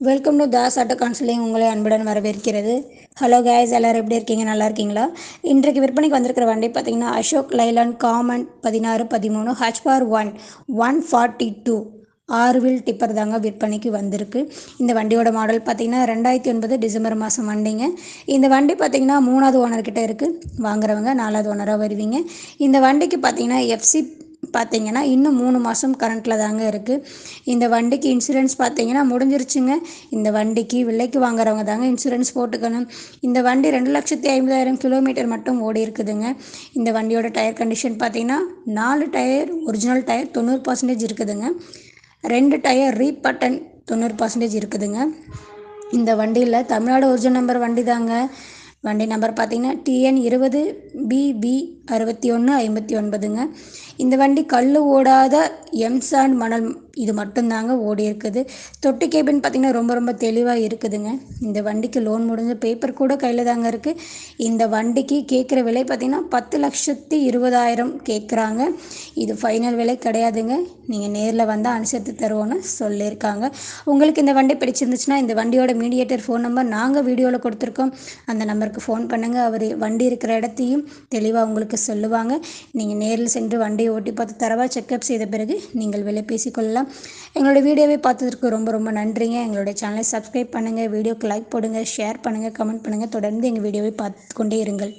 Welcome to Das auto counselling உங்களை அன்புடன் வரவேற்கிறது. ஹலோ கேஸ் எல்லோரும் எப்படி இருக்கீங்க? நல்லா இருக்கீங்களா? இன்றைக்கு விற்பனைக்கு வந்திருக்கிற வண்டி பார்த்தீங்கன்னா அசோக் லைலான் காமன் பதினாறு பதிமூணு ஹச்பார் ஒன் ஒன் ஃபார்ட்டி டூ ஆறு வீல் டிப்பர் தாங்க விற்பனைக்கு வந்திருக்கு. இந்த வண்டியோட மாடல் பார்த்தீங்கன்னா ரெண்டாயிரத்தி ஒன்பது டிசம்பர் மாதம் வண்டிங்க. இந்த வண்டி பார்த்தீங்கன்னா மூணாவது ஓனர்கிட்ட இருக்குது வாங்குறவங்க நாலாவது ஓனராக வருவீங்க. இந்த வண்டிக்கு பார்த்தீங்கன்னா எஃப்சி பார்த்தீங்கன்னா இன்னும் மூணு மாதம் கரண்ட்டில் தாங்க இருக்குது இந்த வண்டிக்கு இன்சூரன்ஸ் பார்த்தீங்கன்னா முடிஞ்சிருச்சுங்க. இந்த வண்டிக்கு விலைக்கு வாங்குறவங்க தாங்க இன்சூரன்ஸ் போட்டுக்கணும். இந்த வண்டி ரெண்டு லட்சத்தி ஐம்பதாயிரம் கிலோமீட்டர் மட்டும் ஓடி இருக்குதுங்க. இந்த வண்டியோட டயர் கண்டிஷன் பார்த்தீங்கன்னா நாலு டயர் ஒரிஜினல் டயர் தொண்ணூறு பர்சன்டேஜ் இருக்குதுங்க. ரெண்டு டயர் ரீபட்டன் தொண்ணூறு பர்சன்டேஜ் இருக்குதுங்க. இந்த வண்டியில் தமிழ்நாடு ஒரிஜினல் நம்பர் வண்டி தாங்க வண்டி நம்பர் பார்த்தீங்கன்னா டிஎன் இருபது பிபி அறுபத்தி ஒன்று ஐம்பத்தி ஒன்பதுங்க இந்த வண்டி கல் ஓடாத எம்சாண்ட் மணல் இது மட்டும்தாங்க ஓடி இருக்குது தொட்டி கேபின் பார்த்திங்கன்னா ரொம்ப ரொம்ப தெளிவாக இருக்குதுங்க. இந்த வண்டிக்கு லோன் முடிஞ்ச பேப்பர் கூட கையில் தாங்க இருக்குது இந்த வண்டிக்கு கேட்குற விலை பார்த்திங்கன்னா பத்து லட்சத்தி இருபதாயிரம் கேட்குறாங்க. இது ஃபைனல் விலை கிடையாதுங்க. நீங்கள் நேரில் வந்தால் அனுசரித்து தருவோன்னு சொல்லியிருக்காங்க. உங்களுக்கு இந்த வண்டி பிடிச்சிருந்துச்சுன்னா இந்த வண்டியோட மீடியேட்டர் ஃபோன் நம்பர் நாங்கள் வீடியோவில் கொடுத்துருக்கோம். அந்த நம்பருக்கு ஃபோன் பண்ணுங்கள் அவர் வண்டி இருக்கிற இடத்தையும் தெளிவாக உங்களுக்கு சொல்லுவாங்க. நீங்கள் நேரில் சென்று வண்டியை ஓட்டி பார்த்து தரவா செக்கப் செய்த பிறகு நீங்கள் விலை பேசிக்கொள்ளலாம். எங்களோட வீடியோவை பார்த்ததுக்கு ரொம்ப ரொம்ப நன்றிங்க. எங்களுடைய சேனலை சப்ஸ்கிரைப் பண்ணுங்கள் வீடியோக்கு லைக் போடுங்க ஷேர் பண்ணுங்கள் கமெண்ட் பண்ணுங்கள் தொடர்ந்து எங்கள் வீடியோவை பார்த்து கொண்டே இருங்கள்.